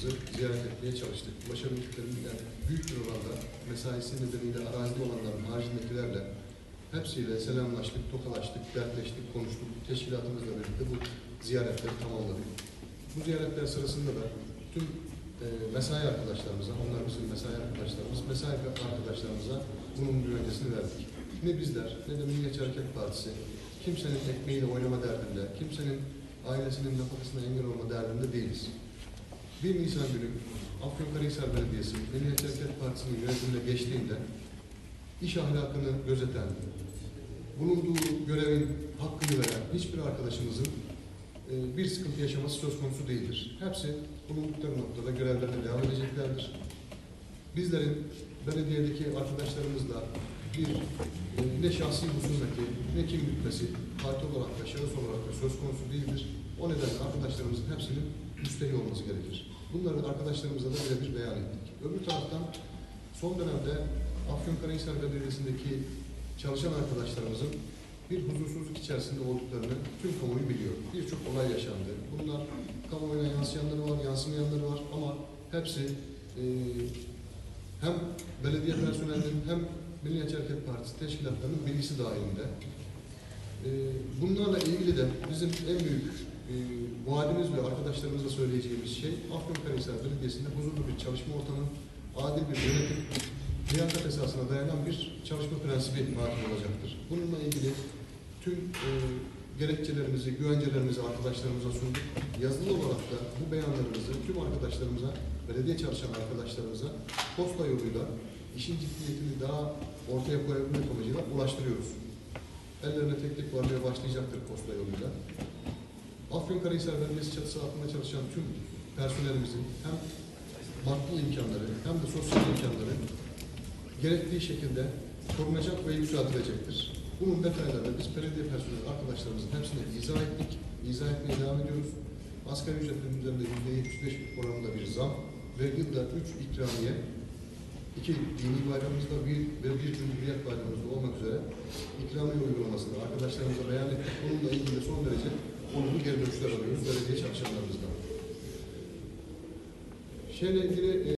çalışanlarımızı ziyaret etmeye çalıştık. Ulaşabildiklerimizden büyük bir oranda mesaisi nedeniyle arazide olanların haricindekilerle hepsiyle selamlaştık, tokalaştık, dertleştik, konuştuk. Teşkilatımızla birlikte bu ziyaretleri tamamladık. Bu ziyaretler sırasında da tüm e, mesai arkadaşlarımıza, onlar bizim mesai arkadaşlarımız, mesai arkadaşlarımıza bunun güvencesini verdik. Ne bizler ne de Milliyetçi Hareket Partisi kimsenin ekmeğiyle oynama derdinde, kimsenin ailesinin nafakasına engel olma derdinde değiliz. 1 Nisan günü Afyonkarahisar Belediyesi Milliyetçi Hareket Partisi'nin yönetimine geçtiğinde iş ahlakını gözeten, bulunduğu görevin hakkını veren hiçbir arkadaşımızın e, bir sıkıntı yaşaması söz konusu değildir. Hepsi bulundukları noktada görevlerine devam edeceklerdir. Bizlerin belediyedeki arkadaşlarımızla bir e, ne şahsi husumeti ne kim parti olarak da şahıs olarak da söz konusu değildir. O nedenle arkadaşlarımızın hepsinin müstehil olması gerekir. Bunları arkadaşlarımıza da birebir beyan ettik. Öbür taraftan son dönemde Afyonkarahisar Belediyesi'ndeki çalışan arkadaşlarımızın bir huzursuzluk içerisinde olduklarını tüm kamuoyu biliyor. Birçok olay yaşandı. Bunlar kamuoyuna yansıyanları var, yansımayanları var ama hepsi e, hem belediye personelinin hem Milliyetçi Hareket Partisi teşkilatlarının bilgisi dahilinde. E, bunlarla ilgili de bizim en büyük e, vaadimiz ve arkadaşlarımıza söyleyeceğimiz şey Afyonkarahisar Belediyesi'nde huzurlu bir çalışma ortamı, adil bir yönetim, liyakat esasına dayanan bir çalışma prensibi hakim olacaktır. Bununla ilgili tüm e, gerekçelerimizi, güvencelerimizi arkadaşlarımıza sunduk. Yazılı olarak da bu beyanlarımızı tüm arkadaşlarımıza, belediye çalışan arkadaşlarımıza posta yoluyla işin ciddiyetini daha ortaya koyabilmek amacıyla ulaştırıyoruz. Ellerine tek tek varmaya başlayacaktır posta yoluyla. Afyonkarahisar Belediyesi çatısı altında çalışan tüm personelimizin hem maddi imkanları hem de sosyal imkanları gerektiği şekilde korunacak ve yükseltilecektir. Bunun detaylarını biz belediye personeli arkadaşlarımızın hepsine izah ettik, izah etmeye devam ediyoruz. Asgari ücretin üzerinde yüzde 75 oranında bir zam ve yılda 3 ikramiye, iki dini bayramımızda bir ve bir cumhuriyet bayramımızda olmak üzere ikramiye uygulamasını arkadaşlarımıza beyan ettik. Bununla ilgili son derece olumlu geri dönüşler alıyoruz belediye çalışanlarımızdan. Şeyle ilgili e,